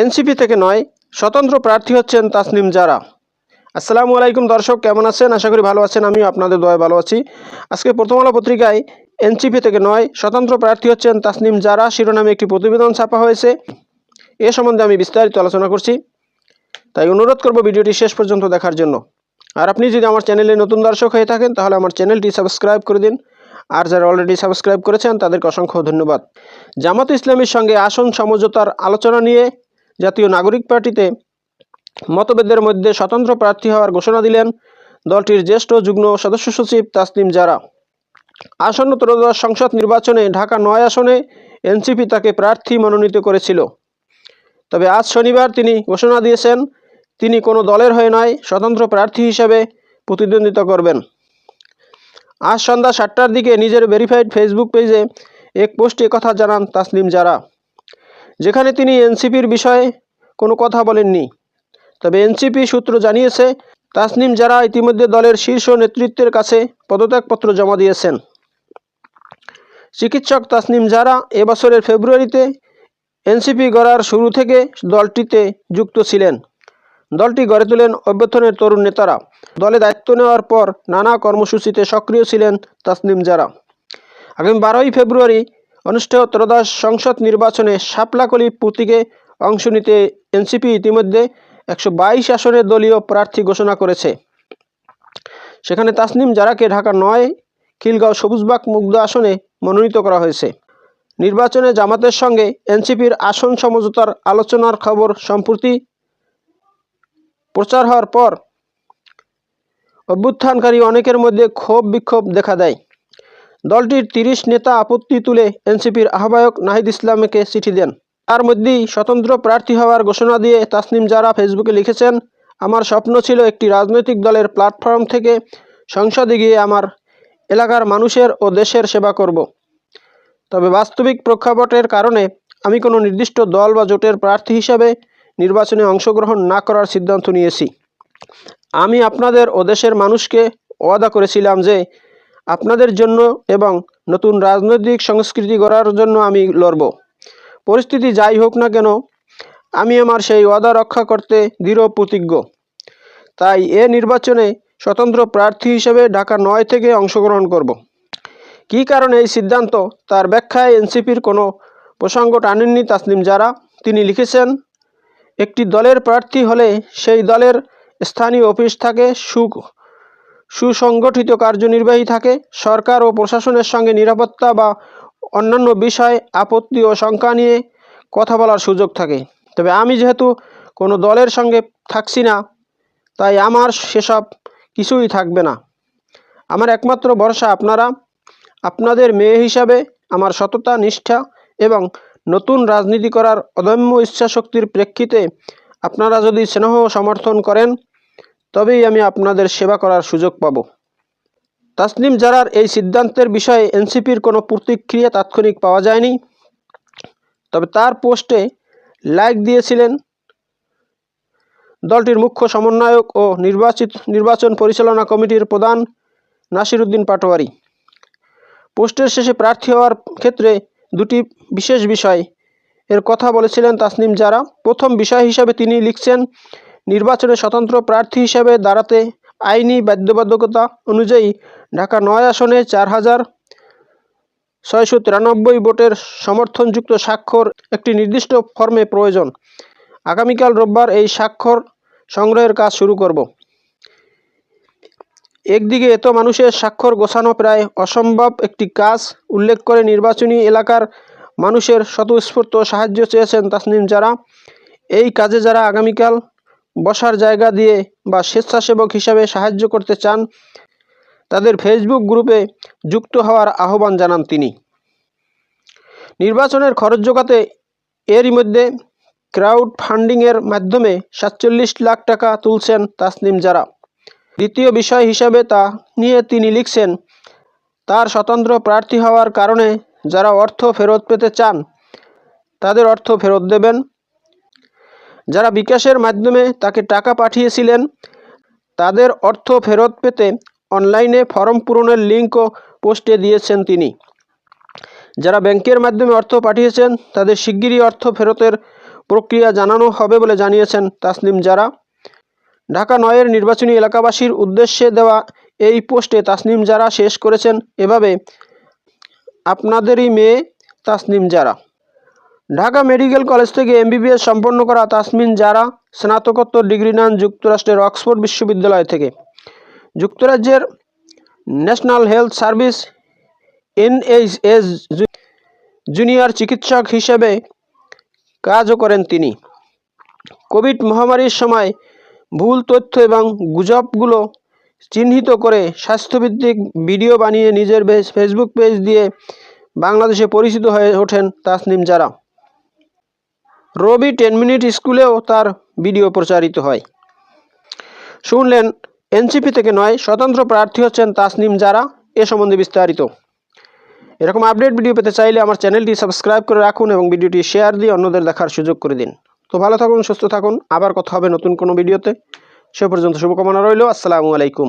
NCP থেকে নয়, স্বতন্ত্র প্রার্থী হচ্ছেন তাসনিম জারা। আসসালামু আলাইকুম দর্শক, কেমন আছেন? আশা করি ভালো আছেন, আমিও আপনাদের দয়া ভালো আছি। আজকে প্রথম আলো পত্রিকায় এনসিপি থেকে নয়, স্বতন্ত্র প্রার্থী হচ্ছেন তাসনিম জারা, শিরোনামে একটি প্রতিবেদন ছাপা হয়েছে। এ সম্বন্ধে আমি বিস্তারিত আলোচনা করছি। তাই অনুরোধ করব ভিডিওটি শেষ পর্যন্ত দেখার জন্য। আর আপনি যদি আমার চ্যানেলে নতুন দর্শক হয়ে থাকেন, তাহলে আমার চ্যানেলটি সাবস্ক্রাইব করে দিন। আর যারা অলরেডি সাবস্ক্রাইব করেছেন, তাদেরকে অসংখ্য ধন্যবাদ। জামাত ইসলামীর সঙ্গে আসন সমঝোতার আলোচনা নিয়ে জাতীয় নাগরিক পার্টিতে মতভেদের মধ্যে স্বতন্ত্র প্রার্থী হওয়ার ঘোষণা দিলেন দলটির জ্যেষ্ঠ যুগ্ম সদস্য সচিব তাসনিম জারা। আসন্ন ত্রয়োদশ সংসদ নির্বাচনে ঢাকা নয় আসনে এনসিপি তাকে প্রার্থী মনোনীত করেছিল। তবে আজ শনিবার তিনি ঘোষণা দিয়েছেন, তিনি কোনো দলের হয়ে নয়, স্বতন্ত্র প্রার্থী হিসেবে প্রতিদ্বন্দ্বিতা করবেন। আজ সন্ধ্যা সাতটার দিকে নিজের ভেরিফাইড ফেসবুক পেজে এক পোস্টে কথা জানান তাসনিম জারা। যেখানে তিনি এনসিপির বিষয়ে কোনো কথা বলেননি। তবে এনসিপি সূত্র জানিয়েছে, তাসনিম যারা ইতিমধ্যে দলের শীর্ষ নেতৃত্বের কাছে পদত্যাগপত্র জমা দিয়েছেন। চিকিৎসক তাসনিম যারা এবছরের ফেব্রুয়ারিতে এনসিপি গড়ার শুরু থেকে দলটিতে যুক্ত ছিলেন। দলটি গড়ে তোলেন অভ্যর্থনের তরুণ নেতারা। দলে দায়িত্ব নেওয়ার পর নানা কর্মসূচিতে সক্রিয় ছিলেন তাসনিম যারা আগামী বারোই ফেব্রুয়ারি অনুষ্ঠেয় ত্রয়োদশ সংসদ নির্বাচনে শাপলাকলি প্রতীকে অংশ নিতে এনসিপি ইতিমধ্যে একশো বাইশ আসনে দলীয় প্রার্থী ঘোষণা করেছে। সেখানে তাসনিম জারাকে ঢাকা নয়, খিলগাঁও সবুজবাগ মুগ্ধ আসনে মনোনীত করা হয়েছে। নির্বাচনে জামাতের সঙ্গে এনসিপির আসন সমঝোতার আলোচনার খবর সম্প্রতি প্রচার হওয়ার পর অভ্যুত্থানকারী অনেকের মধ্যে ক্ষোভ বিক্ষোভ দেখা দেয়। দলটির তিরিশ নেতা আপত্তি তুলে এনসিপির আহ্বায়ক নাহিদ ইসলামকে চিঠি দেন। তার মধ্যেই স্বতন্ত্র প্রার্থী হওয়ার ঘোষণা দিয়ে তাসনিম জারা ফেসবুকে লিখেছেন, আমার স্বপ্ন ছিল একটি রাজনৈতিক দলের প্ল্যাটফর্ম থেকে সংসদে গিয়ে আমার এলাকার মানুষের ও দেশের সেবা করব। তবে বাস্তবিক প্রেক্ষাপটের কারণে আমি কোনো নির্দিষ্ট দল বা জোটের প্রার্থী হিসাবে নির্বাচনে অংশগ্রহণ না করার সিদ্ধান্ত নিয়েছি। আমি আপনাদের ও দেশের মানুষকে ওয়াদা করেছিলাম যে আপনাদের জন্য এবং নতুন রাজনৈতিক সংস্কৃতি গড়ার জন্য আমি লড়ব। পরিস্থিতি যাই হোক না কেন, আমি আমার সেই ওয়াদা রক্ষা করতে দৃঢ় প্রতিজ্ঞ। তাই এ নির্বাচনে স্বতন্ত্র প্রার্থী হিসেবে ঢাকা নয় থেকে অংশগ্রহণ করব। কী কারণে এই সিদ্ধান্ত, তার ব্যাখ্যায় এনসিপির কোনো প্রসঙ্গ টানেননি তাসলিম যারা তিনি লিখেছেন, একটি দলের প্রার্থী হলে সেই দলের স্থানীয় অফিস থাকে সু সুসংগঠিত কার্যনির্বাহী থাকে, সরকার ও প্রশাসনের সঙ্গে নিরাপত্তা বা অন্যান্য বিষয়, আপত্তি ও শঙ্কা নিয়ে কথা বলার সুযোগ থাকে। তবে আমি যেহেতু কোনো দলের সঙ্গে থাকছি না, তাই আমার সেসব কিছুই থাকবে না। আমার একমাত্র ভরসা আপনারা, আপনাদের মেয়ে হিসাবে আমার সততা, নিষ্ঠা এবং নতুন রাজনীতি করার অদম্য ইচ্ছাশক্তির প্রেক্ষিতে আপনারা যদি স্নেহ সমর্থন করেন তবেই আমি আপনাদের সেবা করার সুযোগ পাব। তাসনিম জারার এই সিদ্ধান্তের বিষয়ে এনসিপির কোনো প্রতিক্রিয়া তাৎক্ষণিক পাওয়া যায়নি। তবে তার পোস্টে লাইক দিয়েছিলেন দলটির মুখ্য সমন্বয়ক ও নির্বাচিত, নির্বাচন পরিচালনা কমিটির প্রধান নাসিরুদ্দিন পাটোয়ারি। পোস্টের শেষে প্রার্থী হওয়ার ক্ষেত্রে দুটি বিশেষ বিষয় এর কথা বলেছিলেন তাসনিম জারা। প্রথম বিষয় হিসাবে তিনি লিখছেন নির্বাচনে স্বতন্ত্র প্রার্থী হিসাবে দাঁড়াতে আইনি বাধ্যবাধকতা অনুযায়ী ঢাকা নয় আসনে চার হাজার ছয়শো তিরানব্বই ভোটের সমর্থনযুক্ত স্বাক্ষর একটি নির্দিষ্ট ফর্মে প্রয়োজন। আগামীকাল রোববার এই স্বাক্ষর সংগ্রহের কাজ শুরু করব। একদিকে এত মানুষের স্বাক্ষর গোছানো প্রায় অসম্ভব একটি কাজ, উল্লেখ করে নির্বাচনী এলাকার মানুষের স্বতঃস্ফূর্ত সাহায্য চেয়েছেন তাসনিম যারা এই কাজে যারা আগামীকাল বসার জায়গা দিয়ে বা স্বেচ্ছাসেবক হিসাবে সাহায্য করতে চান, তাদের ফেসবুক গ্রুপে যুক্ত হওয়ার আহ্বান জানান তিনি। নির্বাচনের খরচ জোগাতে এরই মধ্যে ক্রাউড ফান্ডিংয়ের মাধ্যমে সাতচল্লিশ লাখ টাকা তুলছেন তাসনিম যারা দ্বিতীয় বিষয় হিসাবে তা নিয়ে তিনি লিখছেন, তার স্বতন্ত্র প্রার্থী হওয়ার কারণে যারা অর্থ ফেরত পেতে চান, তাদের অর্থ ফেরত দেবেন। যারা বিকাশের মাধ্যমে তাকে টাকা পাঠিয়েছিলেন, তাদের অর্থ ফেরত পেতে অনলাইনে ফর্ম পূরণের লিঙ্কও পোস্টে দিয়েছেন তিনি। যারা ব্যাংকের মাধ্যমে অর্থ পাঠিয়েছেন, তাদের শিগগিরই অর্থ ফেরতের প্রক্রিয়া জানানো হবে বলে জানিয়েছেন তাসনিম জারা। ঢাকা নয়ের নির্বাচনী এলাকাবাসীর উদ্দেশ্যে দেওয়া এই পোস্টে তাসনিম যারা শেষ করেছেন, এভাবে, আপনাদেরই মেয়ে তাসনিম জারা। ঢাকা মেডিকেল কলেজ থেকে এমবিবিএস সম্পন্ন করা তাসমিন জারা স্নাতকোত্তর ডিগ্রি নেন যুক্তরাষ্ট্রের অক্সফোর্ড বিশ্ববিদ্যালয় থেকে। যুক্তরাজ্যের national health service NHS junior চিকিৎসক হিসেবে কাজও করেন তিনি। কোভিড মহামারীর সময় ভুল তথ্য এবং গুজবগুলো চিহ্নিত করে স্বাস্থ্যভিত্তিক ভিডিও বানিয়ে নিজের ফেসবুক পেজ দিয়ে বাংলাদেশে পরিচিত হয়ে ওঠেন তাসনিম জারা। রবি টেন মিনিট স্কুলেও তার ভিডিও প্রচারিত হয়। শুনলেন, এনসিপি থেকে নয়, স্বতন্ত্র প্রার্থী হচ্ছেন তাসনিম জারা। এ সম্বন্ধে বিস্তারিত। এরকম আপডেট ভিডিও পেতে চাইলে আমার চ্যানেলটি সাবস্ক্রাইব করে রাখুন এবং ভিডিওটি শেয়ার দিয়ে অন্যদের দেখার সুযোগ করে দিন। তো ভালো থাকুন, সুস্থ থাকুন। আবার কথা হবে নতুন কোনো ভিডিওতে। সে পর্যন্ত শুভকামনা রইল। আসসালামু আলাইকুম।